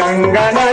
గంగన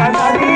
கண்ணடி